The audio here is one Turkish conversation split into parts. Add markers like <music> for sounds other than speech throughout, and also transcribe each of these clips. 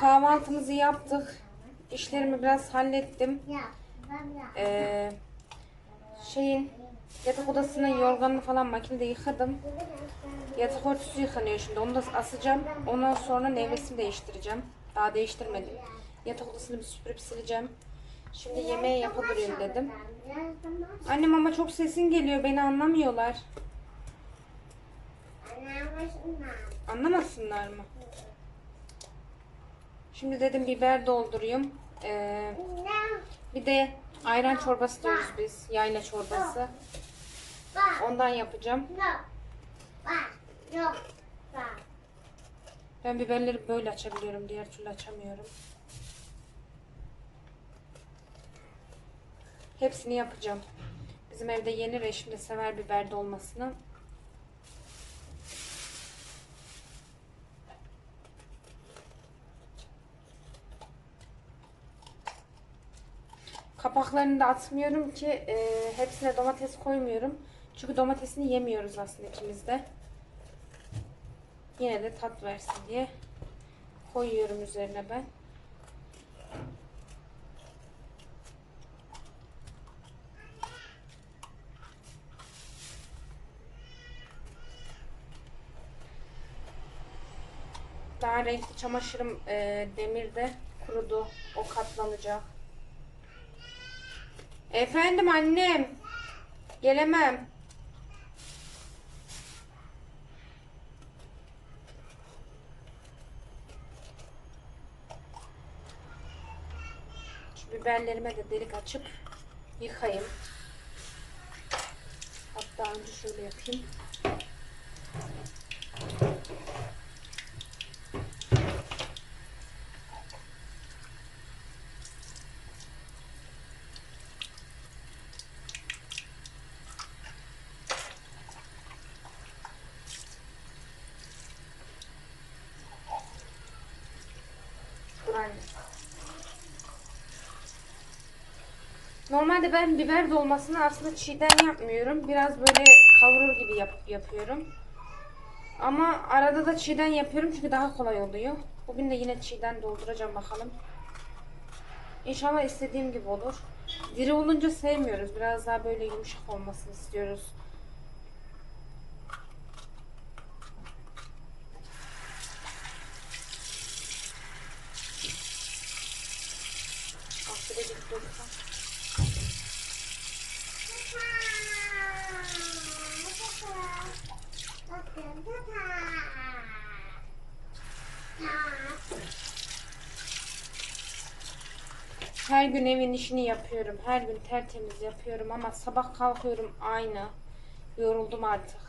Kahvaltımızı yaptık. İşlerimi biraz hallettim. Ee, şeyin yatak odasının yorganını falan makinede yıkadım. Yatak örtüsü yıkanıyor şimdi. Onu da asacağım. Ondan sonra nevresini değiştireceğim. Daha değiştirmedim. Yatak odasını bir süpürüp sileceğim. Şimdi yemeği yapabilirim dedim. Annem ama çok sesin geliyor. Beni anlamıyorlar. Anlamasınlar mı? Şimdi dedim biber doldurayım. Ee, bir de ayran çorbası diyoruz biz. Yayla çorbası. Ondan yapacağım. Ben biberleri böyle açabiliyorum. Diğer türlü açamıyorum. Hepsini yapacağım. Bizim evde yenir eşim de sever biber dolmasını. Kapaklarını da atmıyorum ki e, hepsine domates koymuyorum. Çünkü domatesini yemiyoruz aslında ikimiz de. Yine de tat versin diye koyuyorum üzerine ben. Daha renkli çamaşırım e, demirde kurudu. O katlanacak. Efendim annem. Gelemem. Şu biberlerime de delik açıp yıkayayım. Hatta önce şöyle yapayım. Dur anne. Normalde ben biber dolmasını aslında çiğden yapmıyorum. Biraz böyle kavurur gibi yap yapıyorum. Ama arada da çiğden yapıyorum çünkü daha kolay oluyor. Bugün de yine çiğden dolduracağım bakalım. İnşallah istediğim gibi olur. Diri olunca sevmiyoruz. Biraz daha böyle yumuşak olmasını istiyoruz. Ah, de bir dursa. Her gün evin işini yapıyorum. Her gün tertemiz yapıyorum ama sabah kalkıyorum aynı. Yoruldum artık.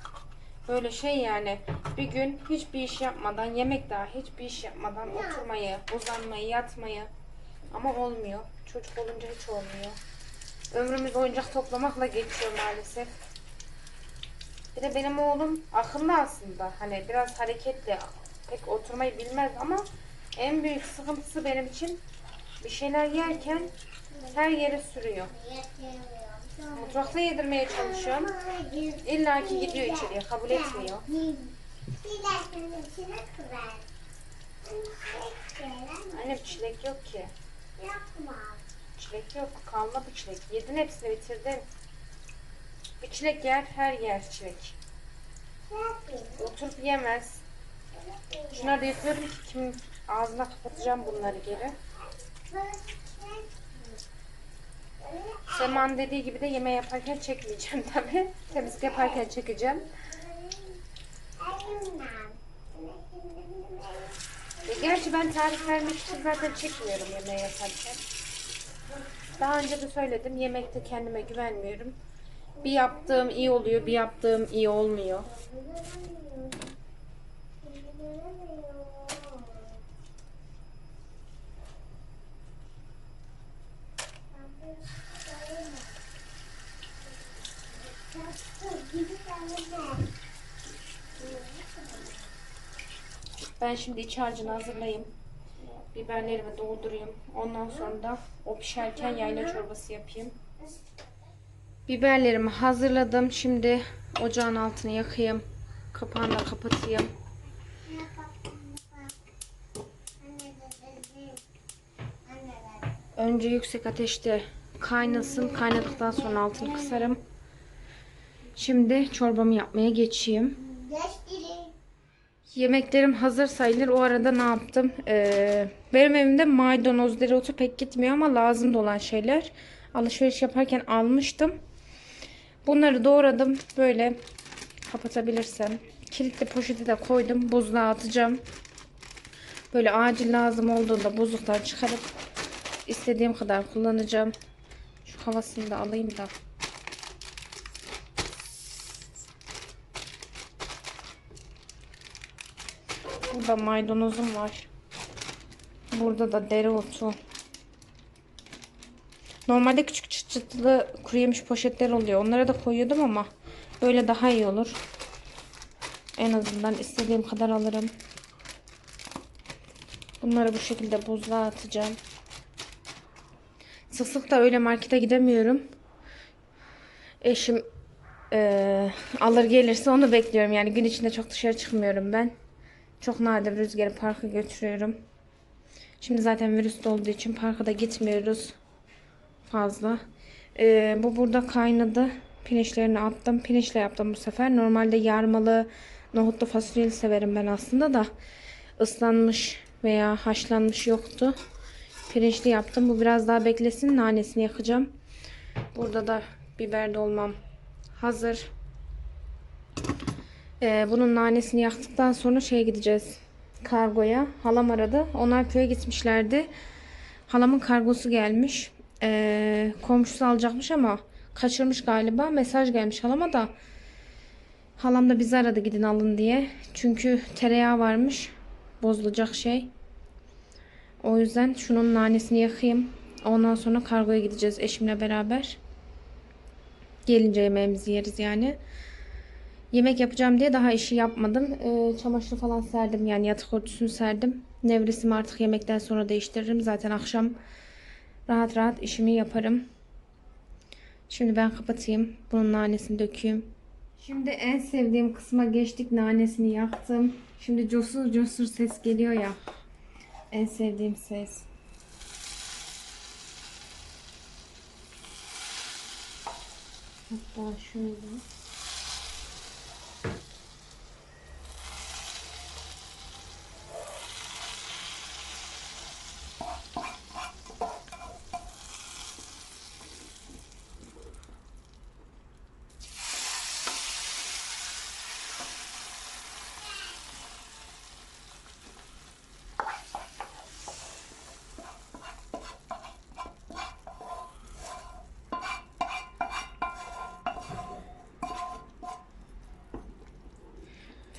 Böyle şey yani bir gün hiçbir iş yapmadan yemek daha hiçbir iş yapmadan oturmayı, uzanmayı, yatmayı ama olmuyor. Çocuk olunca hiç olmuyor. Ömrümüz oyuncak toplamakla geçiyor maalesef. Bir de benim oğlum akıllı aslında. Hani biraz hareketli. Pek oturmayı bilmez ama en büyük sıkıntısı benim için bir şeyler yerken her yere sürüyor. Mutfakta yedirmeye çalışıyorum. İlla ki gidiyor içeriye. Kabul etmiyor. Annem çilek yok ki. Çilek yok. Kalmadı çilek. Yedin hepsini bitirdin. Bir çilek yer, her yer çilek. Oturup yemez. Şunları da yapıyorum ki kim ağzına kapatacağım bunları geri. Seman dediği gibi de yemeği yaparken çekmeyeceğim <laughs> tabi. Temizlik yaparken çekeceğim. E, gerçi ben tarif vermek için zaten çekmiyorum yemeği yaparken. Daha önce de söyledim yemekte kendime güvenmiyorum. Bir yaptığım iyi oluyor, bir yaptığım iyi olmuyor. Ben şimdi iç harcını hazırlayayım. Biberlerimi doldurayım. Ondan sonra da o pişerken yayla çorbası yapayım. Biberlerimi hazırladım. Şimdi ocağın altını yakayım. Kapağını da kapatayım. Önce yüksek ateşte kaynasın. Kaynadıktan sonra altını kısarım. Şimdi çorbamı yapmaya geçeyim. Yemeklerim hazır sayılır. O arada ne yaptım? Ee, benim evimde maydanoz, dereotu pek gitmiyor ama lazım olan şeyler. Alışveriş yaparken almıştım. Bunları doğradım. Böyle kapatabilirsem. Kilitli poşeti de koydum. Buzluğa atacağım. Böyle acil lazım olduğunda buzluktan çıkarıp istediğim kadar kullanacağım. Şu havasını da alayım da. Burada maydanozum var. Burada da dereotu. Normalde küçük çıt çıtlı kuru yemiş poşetler oluyor. Onlara da koyuyordum ama böyle daha iyi olur. En azından istediğim kadar alırım. Bunları bu şekilde buzluğa atacağım. Sık da öyle markete gidemiyorum. Eşim eee, alır gelirse onu bekliyorum. Yani gün içinde çok dışarı çıkmıyorum ben. Çok nadir rüzgarı parka götürüyorum. Şimdi zaten virüs olduğu için parka da gitmiyoruz fazla. Ee, bu burada kaynadı. Pirinçlerini attım. Pirinçle yaptım bu sefer. Normalde yarmalı, nohutlu fasulyeli severim ben aslında da. ıslanmış veya haşlanmış yoktu. Pirinçli yaptım. Bu biraz daha beklesin. Nanesini yakacağım. Burada da biber dolmam hazır. Ee, bunun nanesini yaktıktan sonra şeye gideceğiz. Kargoya. Halam aradı. Onlar köye gitmişlerdi. Halamın kargosu gelmiş. Ee, komşusu alacakmış ama kaçırmış galiba. Mesaj gelmiş halama da. Halam da bizi aradı gidin alın diye. Çünkü tereyağı varmış. Bozulacak şey. O yüzden şunun nanesini yakayım. Ondan sonra kargoya gideceğiz eşimle beraber. Gelince yemeğimizi yeriz yani. Yemek yapacağım diye daha işi yapmadım. Ee, çamaşır falan serdim yani yatak örtüsünü serdim. Nevresimi artık yemekten sonra değiştiririm. Zaten akşam rahat rahat işimi yaparım. Şimdi ben kapatayım. Bunun nanesini dökeyim. Şimdi en sevdiğim kısma geçtik. Nanesini yaktım. Şimdi cosur cosur ses geliyor ya. En sevdiğim ses. Hatta şöyle.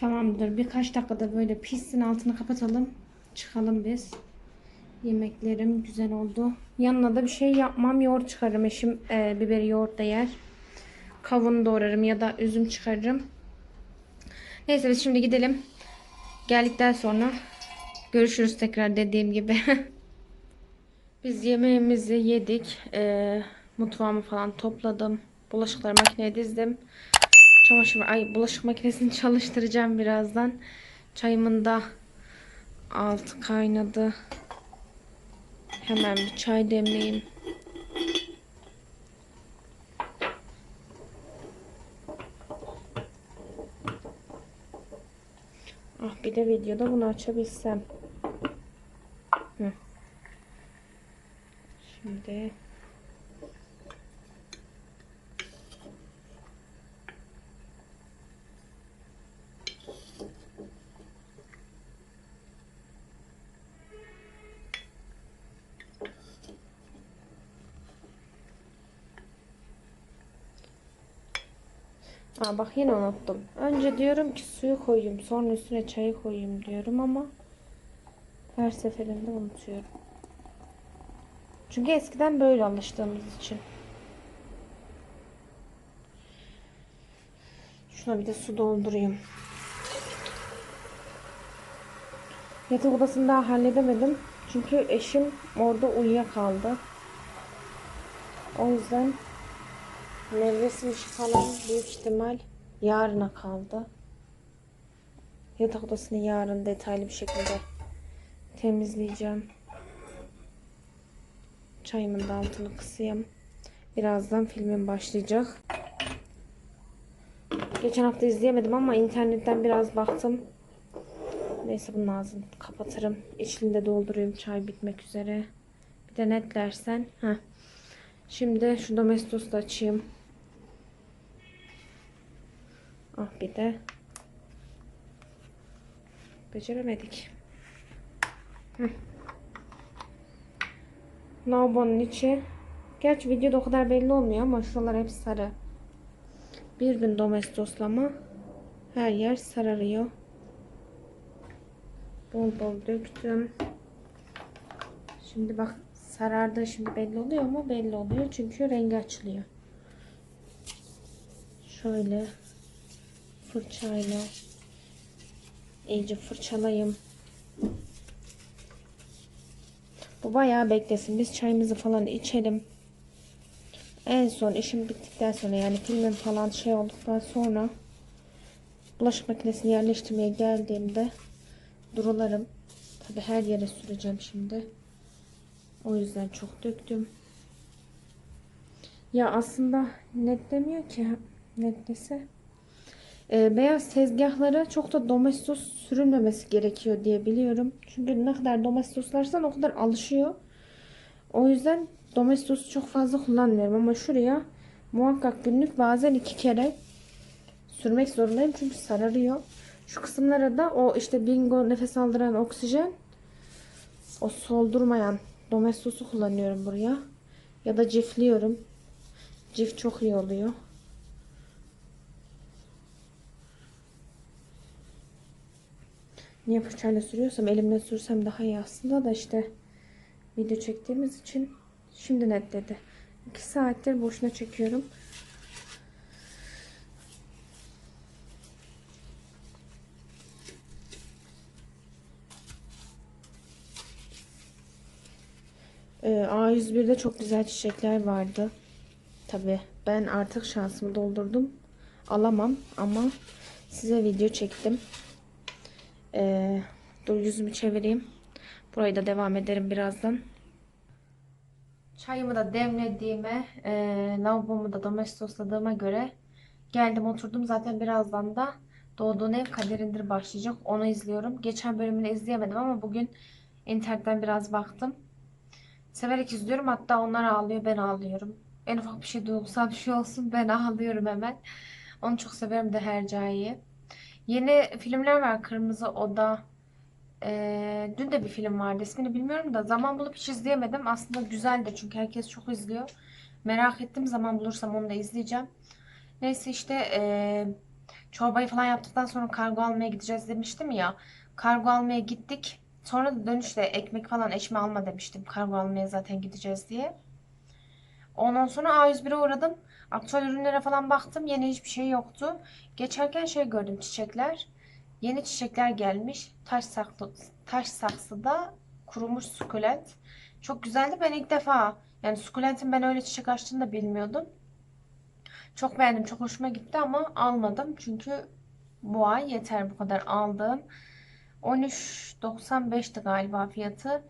Tamamdır. Birkaç dakikada böyle pişsin altını kapatalım. Çıkalım biz. Yemeklerim güzel oldu. Yanına da bir şey yapmam. Yoğurt çıkarırım. Eşim e, biberi yoğurt da yer. Kavun doğrarım ya da üzüm çıkarırım. Neyse biz şimdi gidelim. Geldikten sonra görüşürüz tekrar dediğim gibi. <laughs> biz yemeğimizi yedik. E, mutfağımı falan topladım. Bulaşıkları makineye dizdim. Çamaşır ay bulaşık makinesini çalıştıracağım birazdan. Çayımın da altı kaynadı. Hemen bir çay demleyeyim. Ah bir de videoda bunu açabilsem. Hı. Şimdi Aa, bak yine unuttum. Önce diyorum ki suyu koyayım. Sonra üstüne çayı koyayım diyorum ama her seferinde unutuyorum. Çünkü eskiden böyle alıştığımız için. Şuna bir de su doldurayım. Yatak odasını daha halledemedim. Çünkü eşim orada uyuyakaldı. O yüzden İşi falan büyük ihtimal yarına kaldı. Yatak odasını yarın detaylı bir şekilde temizleyeceğim. Çayımın da altını kısayım. Birazdan filmim başlayacak. Geçen hafta izleyemedim ama internetten biraz baktım. Neyse bunun ağzını kapatırım. İçini de doldurayım. Çay bitmek üzere. Bir de netlersen. Heh. Şimdi şu domestos da açayım. Ah bir de. Beceremedik. Heh. Lavabonun içi. Gerçi videoda o kadar belli olmuyor ama şuralar hep sarı. Bir gün domestoslama her yer sararıyor. Bol bol döktüm. Şimdi bak sarardı şimdi belli oluyor mu? Belli oluyor çünkü rengi açılıyor. Şöyle fırçayla iyice fırçalayayım. Bu bayağı beklesin. Biz çayımızı falan içelim. En son işim bittikten sonra yani filmim falan şey olduktan sonra bulaşık makinesini yerleştirmeye geldiğimde durularım. Tabi her yere süreceğim şimdi. O yüzden çok döktüm. Ya aslında netlemiyor ki. Netlese. Ee, beyaz tezgahlara çok da domestos sürülmemesi gerekiyor diye biliyorum. Çünkü ne kadar domestoslarsan o kadar alışıyor. O yüzden domestos çok fazla kullanmıyorum ama şuraya muhakkak günlük bazen iki kere sürmek zorundayım çünkü sararıyor. Şu kısımlara da o işte bingo nefes aldıran oksijen o soldurmayan domestosu kullanıyorum buraya. Ya da cifliyorum. Cif çok iyi oluyor. Niye fırçayla sürüyorsam elimle sürsem daha iyi aslında da işte video çektiğimiz için şimdi netledi. 2 saattir boşuna çekiyorum. Ee, A101'de çok güzel çiçekler vardı. Tabi ben artık şansımı doldurdum. Alamam ama size video çektim. Ee, dur yüzümü çevireyim. Burayı da devam ederim birazdan. Çayımı da demlediğime, e, lavabomu da domestosladığıma göre geldim oturdum. Zaten birazdan da Doğduğun Ev Kaderindir başlayacak. Onu izliyorum. Geçen bölümünü izleyemedim ama bugün internetten biraz baktım. Severek izliyorum. Hatta onlar ağlıyor, ben ağlıyorum. En ufak bir şey duygusal bir şey olsun ben ağlıyorum hemen. Onu çok severim de Hercai'yi. Yeni filmler var. Kırmızı Oda. Ee, dün de bir film vardı. İsmini bilmiyorum da zaman bulup hiç izleyemedim. Aslında güzel de çünkü herkes çok izliyor. Merak ettim. Zaman bulursam onu da izleyeceğim. Neyse işte ee, çorbayı falan yaptıktan sonra kargo almaya gideceğiz demiştim ya. Kargo almaya gittik. Sonra da dönüşte ekmek falan eşme alma demiştim. Kargo almaya zaten gideceğiz diye. Ondan sonra A101'e uğradım. Aktüel ürünlere falan baktım. Yeni hiçbir şey yoktu. Geçerken şey gördüm çiçekler. Yeni çiçekler gelmiş. Taş, saklı, taş saksıda kurumuş sukulent. Çok güzeldi. Ben ilk defa yani sukulentin ben öyle çiçek açtığını da bilmiyordum. Çok beğendim. Çok hoşuma gitti ama almadım. Çünkü bu ay yeter bu kadar aldığım. 13.95'ti galiba fiyatı.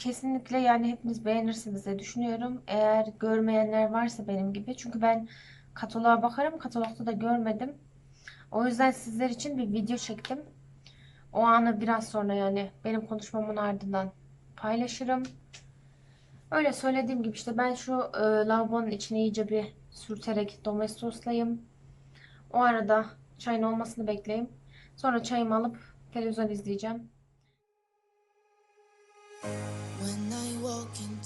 Kesinlikle yani hepiniz beğenirsiniz diye düşünüyorum. Eğer görmeyenler varsa benim gibi. Çünkü ben kataloğa bakarım. Katalogda da görmedim. O yüzden sizler için bir video çektim. O anı biraz sonra yani benim konuşmamın ardından paylaşırım. Öyle söylediğim gibi işte ben şu e, lavabonun içine iyice bir sürterek domestoslayayım. O arada çayın olmasını bekleyeyim. Sonra çayımı alıp televizyon izleyeceğim. I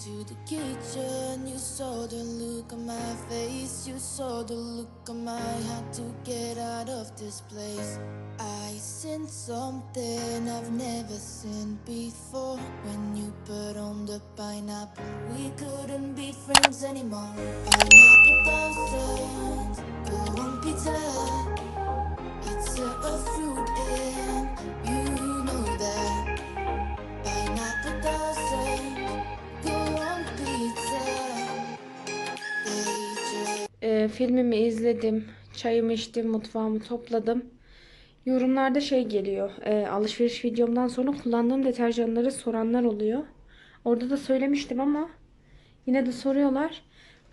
into the kitchen, you saw the look on my face. You saw the look on my had to get out of this place. I seen something I've never seen before. When you put on the pineapple, we couldn't be friends anymore. Pineapple thousand, go on pizza. It's a, a fruit and you know that. Pineapple doesn't Ee, filmimi izledim. Çayımı içtim. Mutfağımı topladım. Yorumlarda şey geliyor. e, alışveriş videomdan sonra kullandığım deterjanları soranlar oluyor. Orada da söylemiştim ama yine de soruyorlar.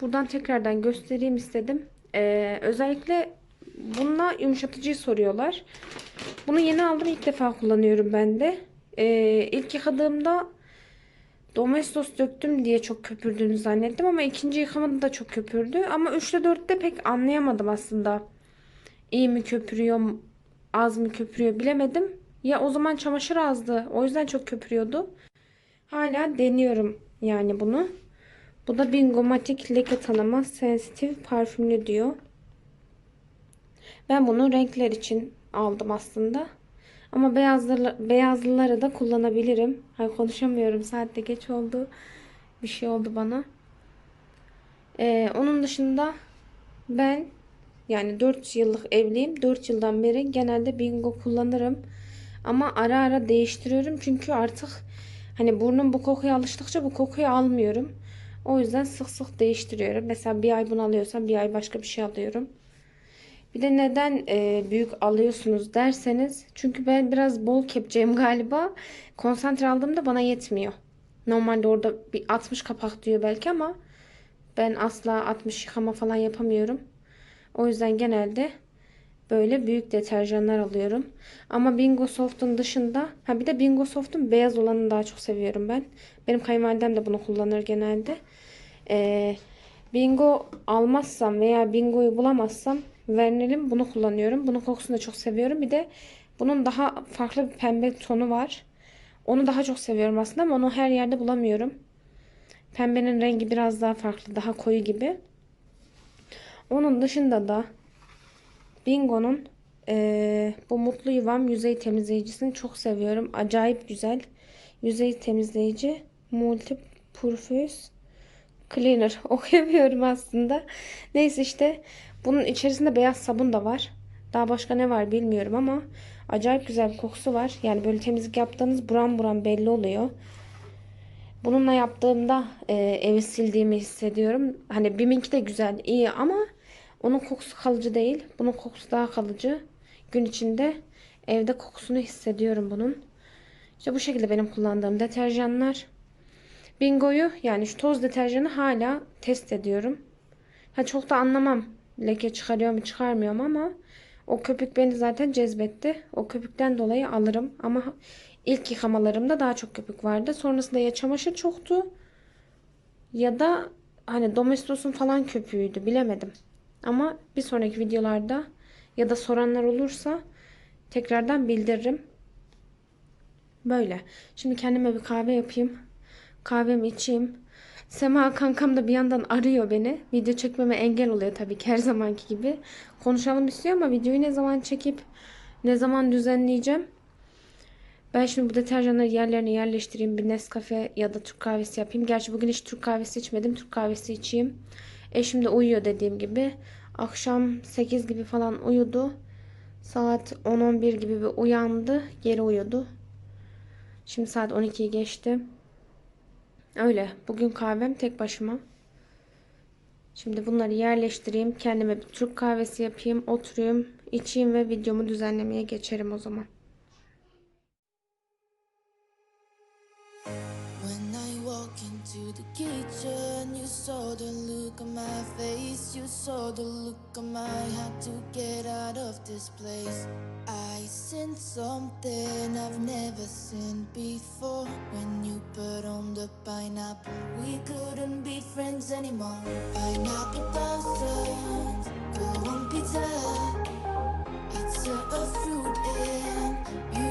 Buradan tekrardan göstereyim istedim. Ee, özellikle bununla yumuşatıcıyı soruyorlar. Bunu yeni aldım. ilk defa kullanıyorum ben de. Ee, ilk yıkadığımda Domestos döktüm diye çok köpürdüğünü zannettim ama ikinci yıkamada da çok köpürdü. Ama 3'te 4'te pek anlayamadım aslında. İyi mi köpürüyor, az mı köpürüyor bilemedim. Ya o zaman çamaşır azdı. O yüzden çok köpürüyordu. Hala deniyorum yani bunu. Bu da Bingomatic leke tanıma sensitif parfümlü diyor. Ben bunu renkler için aldım aslında. Ama beyazlı, beyazlıları da kullanabilirim. Hay konuşamıyorum. Saatte geç oldu. Bir şey oldu bana. Ee, onun dışında ben yani 4 yıllık evliyim. 4 yıldan beri genelde bingo kullanırım. Ama ara ara değiştiriyorum. Çünkü artık hani burnum bu kokuya alıştıkça bu kokuyu almıyorum. O yüzden sık sık değiştiriyorum. Mesela bir ay bunu alıyorsam bir ay başka bir şey alıyorum. Bir de neden e, büyük alıyorsunuz derseniz. Çünkü ben biraz bol kepçeyim galiba. Konsantre aldığımda bana yetmiyor. Normalde orada bir 60 kapak diyor belki ama ben asla 60 yıkama falan yapamıyorum. O yüzden genelde böyle büyük deterjanlar alıyorum. Ama Bingo Soft'un dışında ha bir de Bingo Soft'un beyaz olanını daha çok seviyorum ben. Benim kayınvalidem de bunu kullanır genelde. Ee, Bingo almazsam veya Bingo'yu bulamazsam Vernel'in bunu kullanıyorum. Bunun kokusunu da çok seviyorum. Bir de bunun daha farklı bir pembe tonu var. Onu daha çok seviyorum aslında ama onu her yerde bulamıyorum. Pembenin rengi biraz daha farklı, daha koyu gibi. Onun dışında da Bingo'nun eee, bu Mutlu Yuvam yüzey temizleyicisini çok seviyorum. Acayip güzel. Yüzey temizleyici Multi Purpose Cleaner. <laughs> Okuyamıyorum aslında. Neyse işte bunun içerisinde beyaz sabun da var. Daha başka ne var bilmiyorum ama acayip güzel bir kokusu var. Yani böyle temizlik yaptığınız buram buram belli oluyor. Bununla yaptığımda e, evi sildiğimi hissediyorum. Hani Bim'inki de güzel, iyi ama onun kokusu kalıcı değil. Bunun kokusu daha kalıcı. Gün içinde evde kokusunu hissediyorum bunun. İşte bu şekilde benim kullandığım deterjanlar. Bingo'yu yani şu toz deterjanı hala test ediyorum. Ha çok da anlamam leke çıkarıyor mu çıkarmıyor mu ama o köpük beni zaten cezbetti. O köpükten dolayı alırım ama ilk yıkamalarımda daha çok köpük vardı. Sonrasında ya çamaşır çoktu ya da hani Domestos'un falan köpüğüydü bilemedim. Ama bir sonraki videolarda ya da soranlar olursa tekrardan bildiririm. Böyle. Şimdi kendime bir kahve yapayım. Kahvemi içeyim. Sema kankam da bir yandan arıyor beni. Video çekmeme engel oluyor tabii ki her zamanki gibi. Konuşalım istiyor ama videoyu ne zaman çekip ne zaman düzenleyeceğim. Ben şimdi bu deterjanları yerlerine yerleştireyim. Bir Nescafe ya da Türk kahvesi yapayım. Gerçi bugün hiç Türk kahvesi içmedim. Türk kahvesi içeyim. Eşim de uyuyor dediğim gibi. Akşam 8 gibi falan uyudu. Saat 10-11 gibi bir uyandı. Geri uyudu. Şimdi saat 12'yi geçti. Öyle. Bugün kahvem tek başıma. Şimdi bunları yerleştireyim. Kendime bir Türk kahvesi yapayım. Oturayım. içeyim ve videomu düzenlemeye geçerim o zaman. When I walk into the kitchen, saw the look on my face. You saw the look on my had to get out of this place. I seen something I've never seen before. When you put on the pineapple, we couldn't be friends anymore. Pineapple blossoms, go on pizza. It's a, a fruit